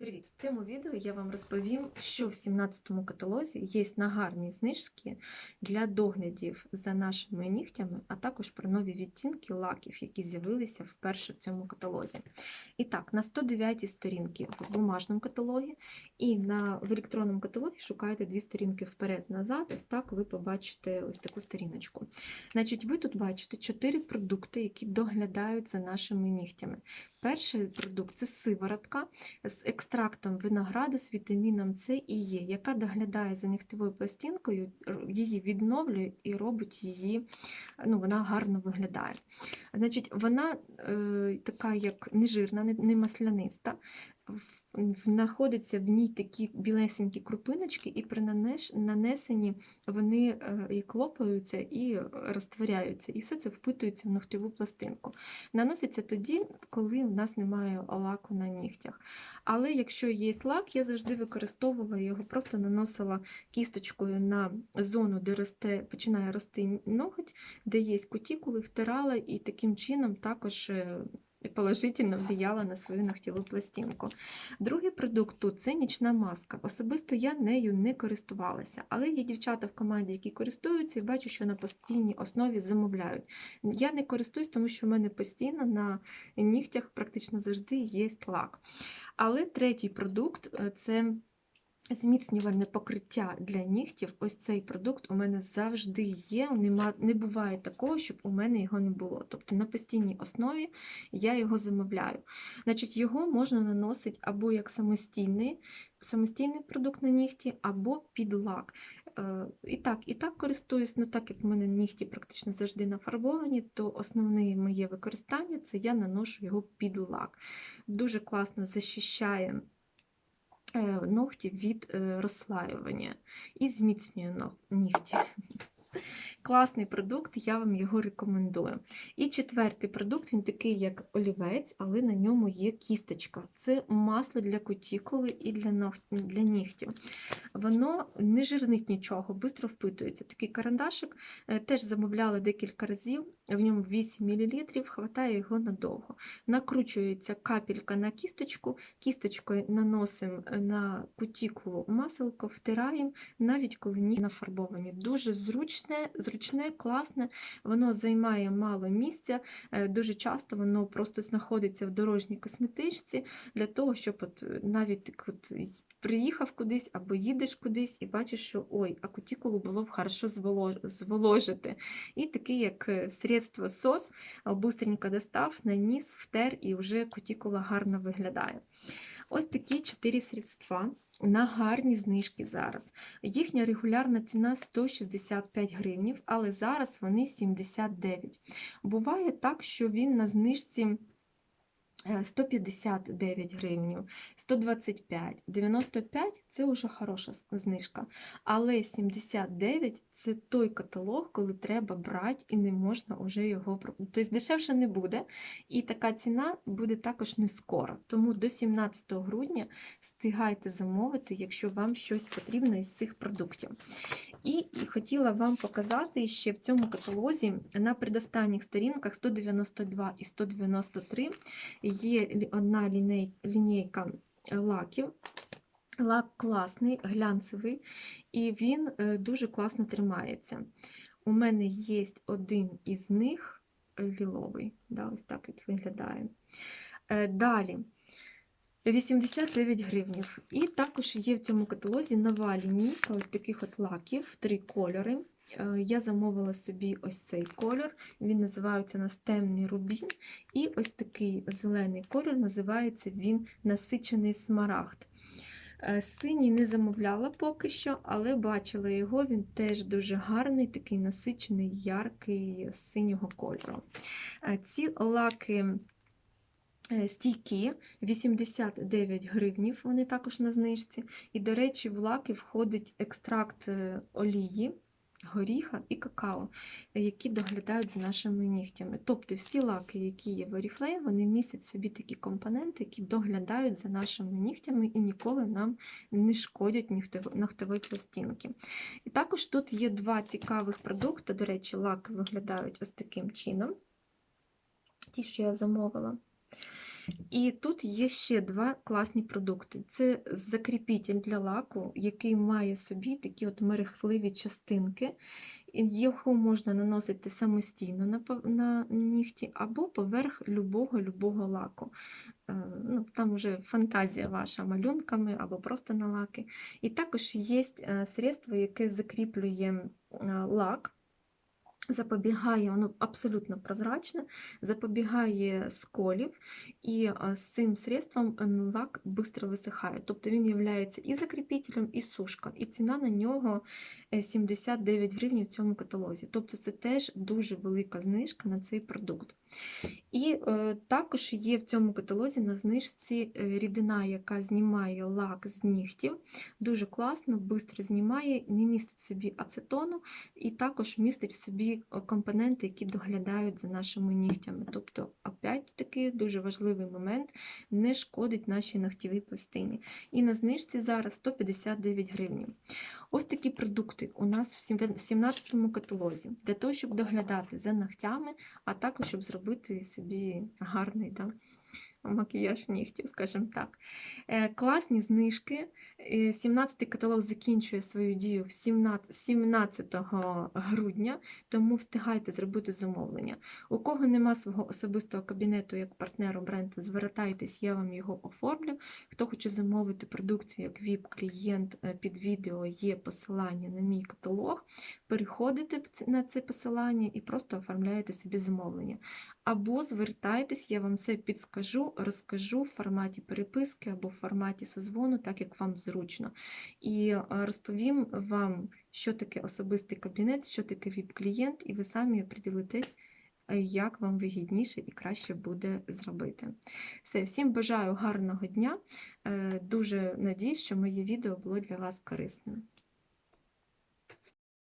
Привіт! В цьому відео я вам розповім, що в 17-му каталозі є нагарні знижки для доглядів за нашими нігтями, а також про нові відтінки лаків, які з'явилися вперше в цьому каталозі. І так, на 109 сторінки в бумажному каталогі і на, в електронному каталогі шукаєте дві сторінки вперед-назад. Ось так ви побачите ось таку сторіночку. Значить, ви тут бачите чотири продукти, які доглядають за нашими нігтями. Перший продукт це сиворотка з екстрактом винограду з вітаміном С і Е, яка доглядає за нігтевою пластинкою, її відновлює і робить її, ну, вона гарно виглядає. Значить, вона е, така, як нежирна, не, не масляниста. Знаходяться в ній такі білесенькі крупиночки, і при нанесенні вони е, і клопаються, і розтворяються, і все це впитується в ногтєву пластинку. Наноситься тоді, коли в нас немає лаку на нігтях. Але якщо є лак, я завжди використовувала його, просто наносила кісточкою на зону, де росте, починає рости ноготь, де є кутікули, втирала і таким чином також е, положительно вдіяла на свою ногтєву пластинку. Другий продукт тут це нічна маска. Особисто я нею не користувалася, але є дівчата в команді, які користуються, і бачу, що на постійній основі замовляють. Я не користуюсь, тому що в мене постійно на нігтях практично завжди є лак. Але третій продукт це зміцнювальне покриття для нігтів. Ось цей продукт у мене завжди є. Нема, не буває такого, щоб у мене його не було. Тобто на постійній основі я його замовляю. Значить, його можна наносити або як самостійний, самостійний продукт на нігті, або під лак. Е, І так, і так користуюсь, ну так як в мене нігті практично завжди нафарбовані, то основне моє використання це я наношу його під лак. Дуже класно захищає е, ногті від е, розслаювання і зміцнює нігті. Класний продукт, я вам його рекомендую. І четвертий продукт, він такий, як олівець, але на ньому є кісточка. Це масло для кутікули і для, для нігтів. Воно не жирнить нічого, швидко впитується. Такий карандашик е, теж замовляла декілька разів, в ньому 8 мл, хватає його надовго. Накручується капелька на кісточку, кісточкою наносимо на кутікулу маселко, втираємо, навіть коли ніг нафарбовані. Дуже зручне, зручне, класне, воно займає мало місця, е, дуже часто воно просто знаходиться в дорожній косметичці для того, щоб от е, навіть от приїхав кудись або їдеш кудись і бачиш, що ой, а кутікулу було б хорошо зволожити. І такий, як е, средство сос, а, быстренько достав, наніс, втер, і вже кутікула гарно виглядає. Ось такі чотири средства на гарні знижки зараз. Їхня регулярна ціна 165 гривнів, але зараз вони 79. Буває так, що він на знижці 159 гривень, 125, 95 це вже хороша знижка. Але 79 це той каталог, коли треба брати і не можна вже його Тобто дешевше не буде. І така ціна буде також не скоро. Тому до 17 грудня встигайте замовити, якщо вам щось потрібно із цих продуктів. І, хотіла вам показати ще в цьому каталозі на предостанніх сторінках 192 і 193 є одна лінійка лаків. Лак класний, глянцевий, і він е, дуже класно тримається. У мене є один із них ліловий, да, ось так як виглядає. Е, Далі 89 гривнів. І також є в цьому каталозі нова лінійка ось таких от лаків, три кольори. Е, Я замовила собі ось цей кольор, він називається у темний рубін. І ось такий зелений кольор називається він насичений смарагд. Е, Синій не замовляла поки що, але бачила його, він теж дуже гарний, такий насичений, яркий синього кольору. Е, Ці лаки стійкі, 89 гривнів, вони також на знижці. І, до речі, в лаки входить екстракт е, олії, горіха і какао, е, які доглядають за нашими нігтями. Тобто всі лаки, які є в Oriflame, вони містять в собі такі компоненти, які доглядають за нашими нігтями і ніколи нам не шкодять нігтево- пластинки. І також тут є два цікавих продукти. До речі, лаки виглядають ось таким чином. Ті, що я замовила. І тут є ще два класні продукти. Це закріпітель для лаку, який має собі такі от мерехтливі частинки. Його можна наносити самостійно на, на нігті або поверх любого-любого лаку. Е, Ну, там вже фантазія ваша малюнками або просто на лаки. І також є е, средство, яке закріплює е, лак запобігає, воно абсолютно прозрачне, запобігає сколів, і з цим средством е, лак швидко висихає. Тобто він є і закріпителем, і сушка. І ціна на нього е, 79 гривень в цьому каталозі. Тобто це теж дуже велика знижка на цей продукт. І е, також є в цьому каталозі на знижці е, рідина, яка знімає лак з нігтів. Дуже класно, швидко знімає, не містить в собі ацетону, і також містить в собі компоненти, які доглядають за нашими нігтями. Тобто, опять таки дуже важливий момент, не шкодить нашій ногтєвій пластині. І на знижці зараз 159 гривень. Ось такі продукти у нас в 17-му каталозі для того, щоб доглядати за ногтями, а також щоб зробити собі гарний да, макіяж нігтів, скажімо так. Е, Класні знижки. Е, 17 каталог закінчує свою дію 17 17 грудня, тому встигайте зробити замовлення. У кого нема свого особистого кабінету як партнеру бренду, звертайтесь, я вам його оформлю. Хто хоче замовити продукцію як VIP-клієнт, е, під відео є посилання на мій каталог. Переходите на це посилання і просто оформляєте собі замовлення. Або звертайтесь, я вам все підскажу, розкажу в форматі переписки або в форматі созвону, так як вам зручно. І розповім вам, що таке особистий кабінет, що таке VIP-клієнт, і ви самі оприділитесь, е, як вам вигідніше і краще буде зробити. Все, всім бажаю гарного дня. Е, Дуже надіюсь, що моє відео було для вас корисним.